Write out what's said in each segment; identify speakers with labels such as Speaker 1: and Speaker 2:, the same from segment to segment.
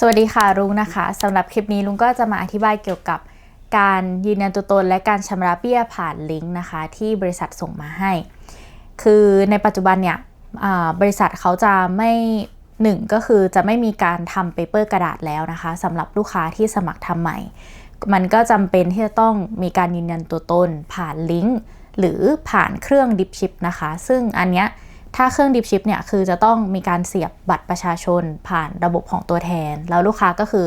Speaker 1: สวัสดีค่ะลุงนะคะสำหรับคลิปนี้ลุงก็จะมาอธิบายเกี่ยวกับการยืนยันตัวตนและการชำระเบี้ยผ่านลิงก์นะคะ ที่บริษัทส่งมาให้ คือในปัจจุบันเนี่ยบริษัทเขาจะไม่หนึ่งก็คือจะไม่มีการทำเปเปอร์กระดาษแล้วนะคะสำหรับลูกค้าที่สมัครทำใหม่ มันก็จำเป็นที่จะต้องมีการยืนยันตัวตนผ่านลิงก์หรือผ่านเครื่องดิฟชิปนะคะ ซึ่งอันเนี้ย ถ้าเครื่องดิฟชิปเนี่ยคือจะต้องมีการเสียบบัตรประชาชนผ่านระบบของตัวแทน แล้วลูกค้าก็คือ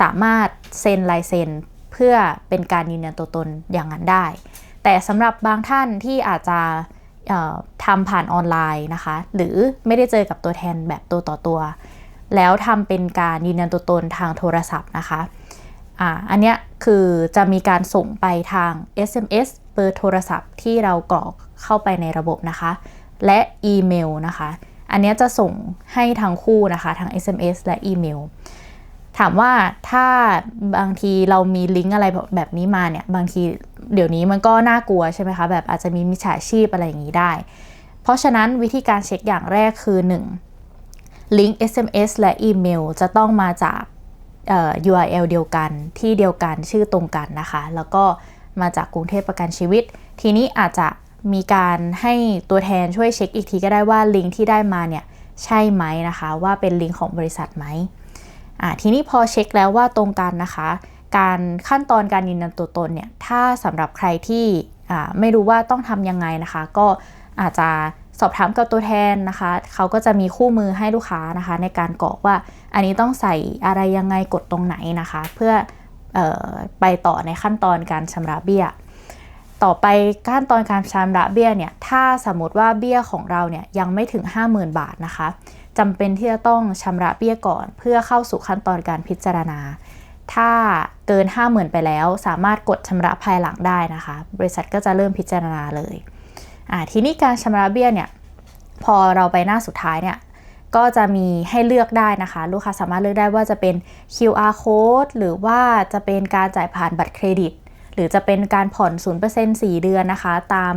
Speaker 1: สามารถเซ็นลายเซ็นเพื่อเป็นการยืนยันตัวตนอย่างนั้นได้ แต่สำหรับบางท่านที่อาจจะทำผ่านออนไลน์นะคะ หรือไม่ได้เจอกับตัวแทนแบบตัวต่อตัว แล้วทำเป็นการยืนยันตัวตนทางโทรศัพท์นะคะอ่าอันเนี้ยคือจะมีการส่งไปทาง SMS เบอร์โทรศัพท์ที่เรากรอกเข้าไปในระบบนะคะ และอีเมลนะคะ อันนี้จะส่งให้ทั้งคู่นะคะทาง SMS และอีเมล ถามว่าถ้าบางทีเรามีลิงก์อะไรแบบนี้มาเนี่ย บางทีเดี๋ยวนี้มันก็น่ากลัวใช่ไหมคะ แบบอาจจะมีมิจฉาชีพอะไรอย่างนี้ได้ เพราะฉะนั้นวิธีการเช็คอย่างแรกคือ 1. ลิงก์ SMS และอีเมลจะต้องมาจากเ URL เดียวกันที่เดียวกันชื่อตรงกันนะคะ แล้วก็มาจากกรุงเทพประกันชีวิต ทีนี้อาจจะ มีการให้ตัวแทนช่วยเช็คอีกทีก็ได้ว่าลิงก์ที่ได้มาเนี่ยใช่ไหมนะคะ ว่าเป็นลิงก์ของบริษัทไหมอ่าทีนี้พอเช็คแล้วว่าตรงกันนะคะ การขั้นตอนการยืนยันตัวตนเนี่ยถ้าสำหรับใครที่อ่าไม่รู้ว่าต้องทำยังไงนะคะ ก็อาจจะสอบถามกับตัวแทนนะคะ เขาก็จะมีคู่มือให้ลูกค้านะคะ ในการกรอกว่าอันนี้ต้องใส่อะไรยังไงกดตรงไหนนะคะ เพื่อออไปต่อในขั้นตอนการชำระเบี้ย ต่อไปขั้นตอนการชำระเบี้ยเนี่ยถ้าสมมติว่าเบี้ยของเราเนี่ยยังไม่ถึง 50,000 บาทนะคะจำเป็นที่จะต้องชำระเบี้ยก่อน เพื่อเข้าสู่ขั้นตอนการพิจารณา ถ้าเกิน 50,000 ไปแล้ว สามารถกดชำระภายหลังได้นะคะ บริษัทก็จะเริ่มพิจารณาเลยอ่าทีนี้การชำระเบี้ยเนี่ยพอเราไปหน้าสุดท้ายเนี่ยก็จะมีให้เลือกได้นะคะ ลูกค้าสามารถเลือกได้ว่าจะเป็น QR code หรือว่าจะเป็นการจ่ายผ่านบัตรเครดิต หรือจะเป็นการผ่อน 0% 4 เดือนนะคะ ตาม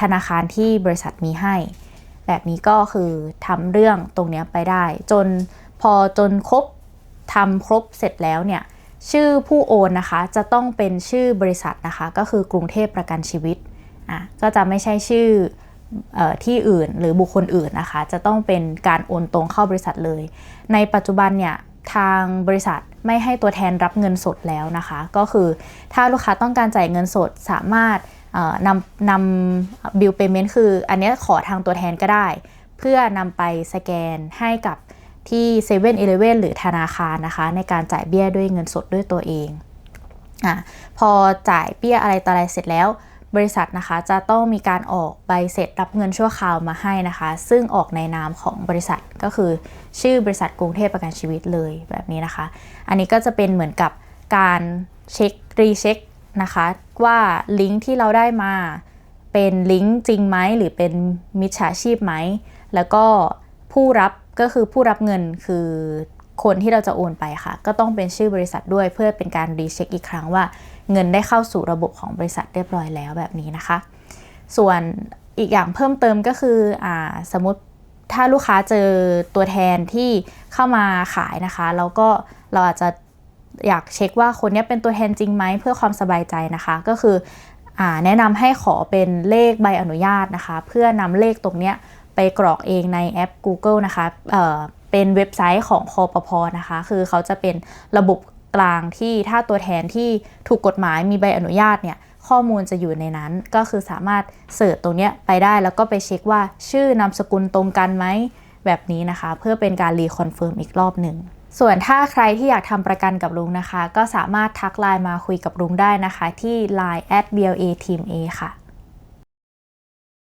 Speaker 1: ธนาคารที่บริษัทมีให้ แบบนี้ก็คือทำเรื่องตรงนี้ไปได้ จนพอจนครบทำครบเสร็จแล้วเนี่ย ชื่อผู้โอนนะคะ จะต้องเป็นชื่อบริษัทนะคะ ก็คือกรุงเทพประกันชีวิตอะก็จะไม่ใช่ชื่ออที่อื่นหรือบุคคลอื่นนะคะ จะต้องเป็นการโอนตรงเข้าบริษัทเลย ในปัจจุบันเนี่ย ทางบริษัทไม่ให้ตัวแทนรับเงินสดแล้วนะคะ ก็คือถ้าลูกค้าต้องการจ่ายเงินสดสามารถนำนำบิลเปเมนต์คือ อันนี้ขอทางตัวแทนก็ได้ เพื่อนำไปสแกนให้กับที่7 e เ e ่ e อหรือธนาคารนะคะ ในการจ่ายเบี้ยด้วยเงินสดด้วยตัวเองอพอจ่ายเบี้ยอะไรต่ออะไรเสร็จแล้ว บริษัทนะคะจะต้องมีการออกใบเสร็จรับเงินชั่วคราวมาให้นะคะ ซึ่งออกในนามของบริษัทก็คือ ชื่อบริษัทกรุงเทพประกันชีวิตเลยแบบนี้นะคะ อันนี้ก็จะเป็นเหมือนกับการเช็ครีเช็คนะคะว่าลิงก์ที่เราได้มาเป็นลิงก์จริงไหมหรือเป็นมิจฉาชีพไหม แล้วก็ผู้รับก็คือผู้รับเงินคือ คนที่เราจะโอนไปค่ะ ก็ต้องเป็นชื่อบริษัทด้วยเพื่อเป็นการรีเช็คอีกครั้งว่า เงินได้เข้าสู่ระบบของบริษัทเรียบร้อยแล้วแบบนี้นะคะ ส่วนอีกอย่างเพิ่มเติมก็คืออสมมติถ้าลูกค้าเจอตัวแทนที่เข้ามาขายนะคะแล้วก็เราอาจจะอยากเช็คว่าคนนี้เป็นตัวแทนจริงไหมเพื่อความสบายใจนะคะ ก็คืออแนะนำให้ขอเป็นเลขใบอนุญาตนะคะ เพื่อนำเลขตรงนี้ไปกรอกเองในแอป Google นะคะ เป็นเว็บไซต์ของคอปพนะคะ คือเขาจะเป็นระบบกลางที่ถ้าตัวแทนที่ถูกกฎหมายมีใบอนุญาตเนี่ยข้อมูลจะอยู่ในนั้นก็คือสามารถเสิร์ชตรงนี้ไปได้แล้วก็ไปเช็คว่าชื่อนามสกุลตรงกันไหมแบบนี้นะคะ เพื่อเป็นการรีคอนเฟิร์มอีกรอบหนึ่งส่วนถ้าใครที่อยากทำประกันกับลุงนะคะ ก็สามารถทักไลน์มาคุยกับลุงได้นะคะ ที่ Line at bla team a ค่ะ